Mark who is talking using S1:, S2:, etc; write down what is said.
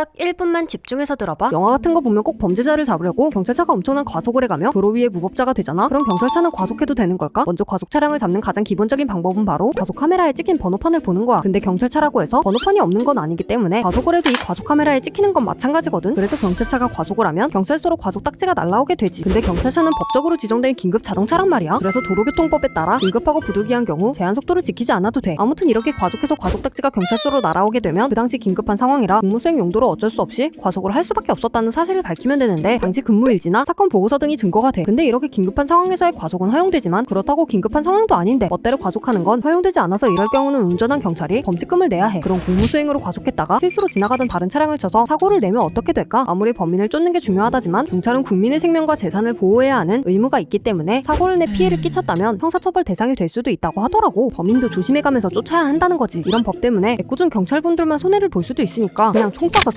S1: 딱 1분만 집중해서 들어봐.
S2: 영화 같은 거 보면 꼭 범죄자를 잡으려고 경찰차가 엄청난 과속을 해가며 도로 위에 무법자가 되잖아. 그럼 경찰차는 과속해도 되는 걸까? 먼저 과속 차량을 잡는 가장 기본적인 방법은 바로 과속 카메라에 찍힌 번호판을 보는 거야. 근데 경찰차라고 해서 번호판이 없는 건 아니기 때문에 과속을 해도 이 과속 카메라에 찍히는 건 마찬가지거든. 그래서 경찰차가 과속을 하면 경찰서로 과속 딱지가 날라오게 되지. 근데 경찰차는 법적으로 지정된 긴급 자동차란 말이야. 그래서 도로교통법에 따라 긴급하고 부득이한 경우 제한 속도를 지키지 않아도 돼. 아무튼 이렇게 과속해서 과속 딱지가 경찰서로 날아오게 되면 그 당시 긴급한 상황이라 공무수행 용도로 어쩔 수 없이 과속을 할 수밖에 없었다는 사실을 밝히면 되는데 당시 근무 일지나 사건 보고서 등이 증거가 돼. 근데 이렇게 긴급한 상황에서의 과속은 허용되지만 그렇다고 긴급한 상황도 아닌데 멋대로 과속하는 건 허용되지 않아서 이럴 경우는 운전한 경찰이 범칙금을 내야 해. 그럼 공무수행으로 과속했다가 실수로 지나가던 다른 차량을 쳐서 사고를 내면 어떻게 될까? 아무리 범인을 쫓는 게 중요하다지만 경찰은 국민의 생명과 재산을 보호해야 하는 의무가 있기 때문에 사고를 내 피해를 끼쳤다면 형사처벌 대상이 될 수도 있다고 하더라고. 범인도 조심해가면서 쫓아야 한다는 거지. 이런 법 때문에 애꿎은 경찰분들만 손해를 볼 수도 있으니까 그냥 총 쏴서